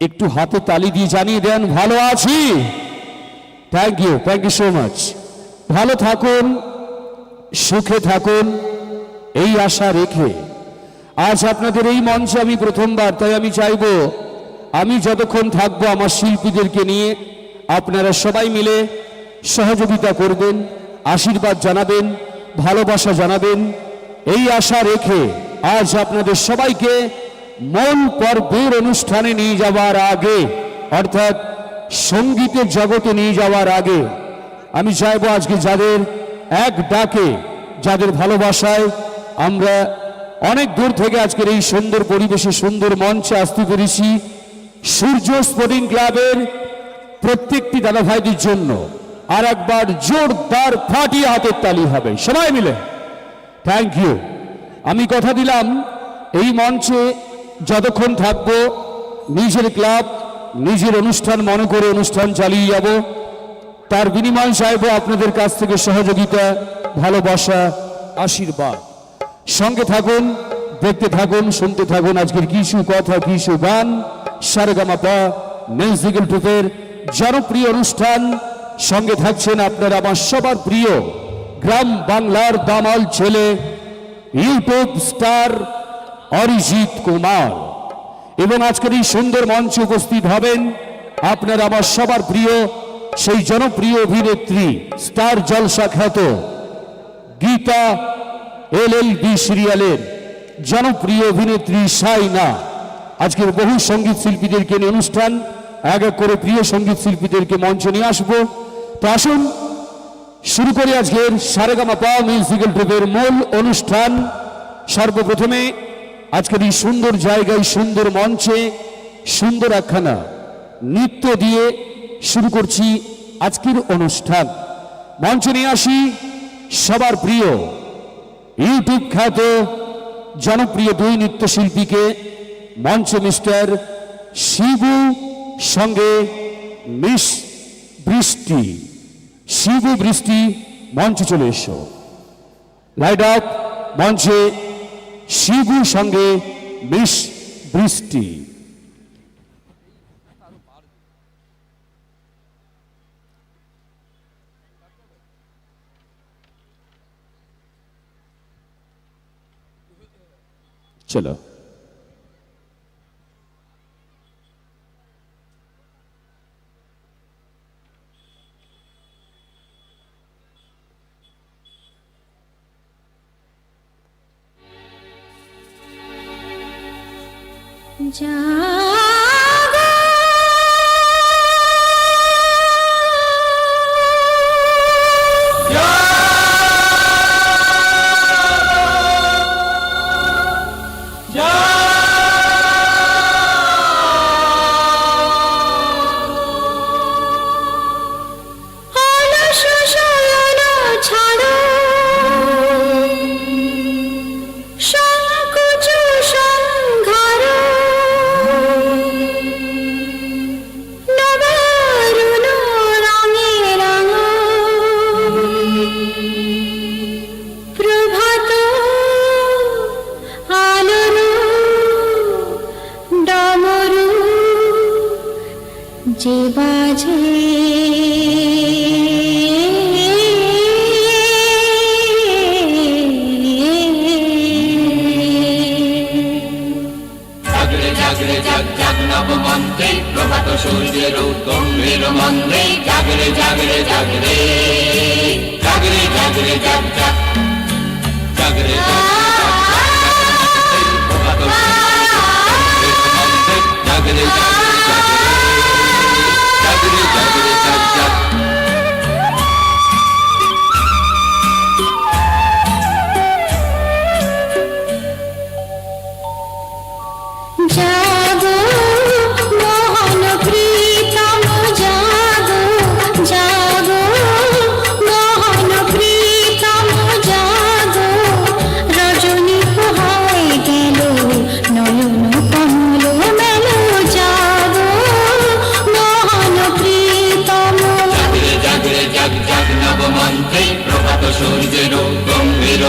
একটু হাতে তালি দিয়ে জানিয়ে দেন, ভালো আছি। Thank you thank you so much ভালো থাকুন, সুখে থাকুন, এই আশা রেখে। আজ আপনাদের এই মঞ্চে আমি প্রথমবার, তাই আমি চাইব, আমি যতক্ষণ থাকব আমার শিল্পীদেরকে নিয়ে, আপনারা সবাই মিলে সহযোগিতা করবেন, আশীর্বাদ জানাবেন, ভালোবাসা জানাবেন, এই আশা রেখে আজ আপনাদের সবাইকে মূল পর্বের অনুষ্ঠানে নিয়ে যাওয়ার আগে, অর্থাৎ সঙ্গীতের জগতে নিয়ে যাওয়ার আগে, আমি চাইব আজকে যাদের এক ডাকে, যাদের ভালোবাসায় আমরা অনেক দূর থেকে আজকের এই সুন্দর পরিবেশে, সুন্দর মঞ্চে আসতে পেরেছি, সূর্য স্পোর্টিং ক্লাবের প্রত্যেকটি দাদা ভাইদের জন্য আর একবার জোরদার ফাটিয়ে হাতের তালি হবে। সবাই মিলে। থ্যাংক ইউ আমি কথা দিলাম, এই মঞ্চে যতক্ষণ থাকব, নিজের ক্লাব, নিজের অনুষ্ঠান, মনে করে অনুষ্ঠান চালিয়ে যাব। তার বিনিময় চাইব আপনাদের কাছ থেকে সহযোগিতা, ভালোবাসা, আশীর্বাদ। সঙ্গে থাকুন, দেখতে থাকুন, শুনতে থাকুন আজকের কিছু কথা কিছু গান সারেগামাপা মিউজিক্যাল ট্রুপের জনপ্রিয় অনুষ্ঠান। সঙ্গে থাকছেন আপনার আমার সবার প্রিয় গ্রাম বাংলার দামাল ছেলে, ইউটিউব স্টার অরিজিৎ কুমার। এবং আজকের এই সুন্দর মঞ্চে উপস্থিত হবেন আপনার আমার সবার প্রিয়, সেই জনপ্রিয় অভিনেত্রী, স্টার জলসা খ্যাত গীতা এল এল বি সিরিয়ালের জনপ্রিয় অভিনেত্রী সাইনা আজকের বহু সংগীত শিল্পীদেরকে নিয়ে অনুষ্ঠান, এক এক করে প্রিয় সংগীত শিল্পীদেরকে মঞ্চে নিয়ে আসব। তো আসুন, শুরু করি আজকের সারেগামা পা মিউজিক্যাল গ্রুপের মূল অনুষ্ঠান। সর্বপ্রথমে আজকের এই সুন্দর জায়গায়, সুন্দর মঞ্চে, সুন্দর একখানা নৃত্য দিয়ে শুরু করছি আজকের অনুষ্ঠান। মঞ্চে নিয়ে আসি সবার প্রিয়, ইউটিউব খ্যাত, জনপ্রিয় দুই নৃত্যশিল্পীকে, মঞ্চে মিস্টার শিবু সঙ্গে মিস বৃষ্টি। শিবু বৃষ্টি, মঞ্চে চলে এসো। লাইট আপ মঞ্চে শিবু সঙ্গে বিষ বৃষ্টি। চলো। জাগো যে বাজে। জাগরে জাগরে, জাগ নবমন্ত্রে প্রভাত সূর্যের গম্ভীর মন্ত্রে, জাগরে জাগরে জাগরে। জাগরে জাগরে, জাগ জাগ, জাগরে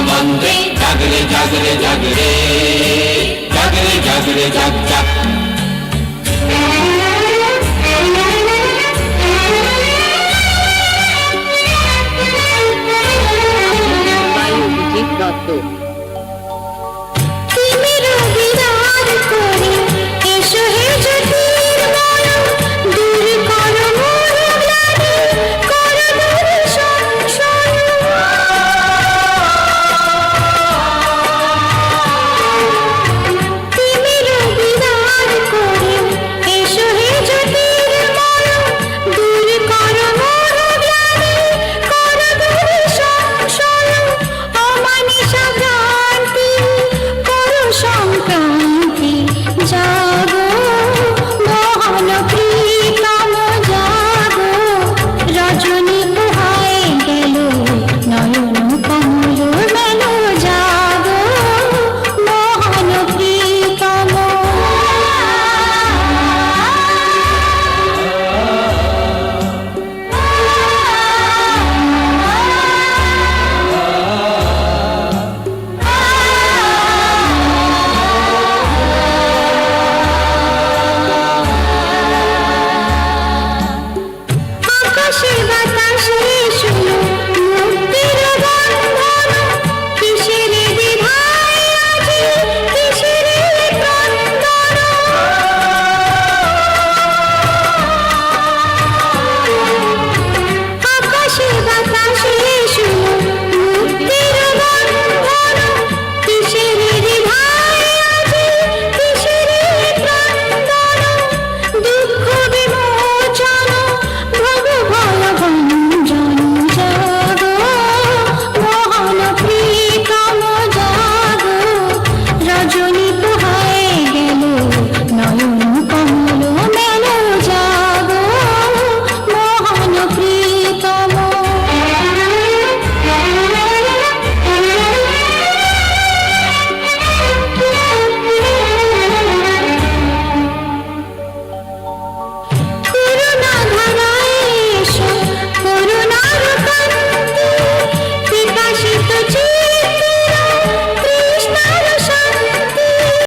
বন্দে জাগরে জাগরে জাগরে জাগরে জাগরে জাগ জাগ। দত্ত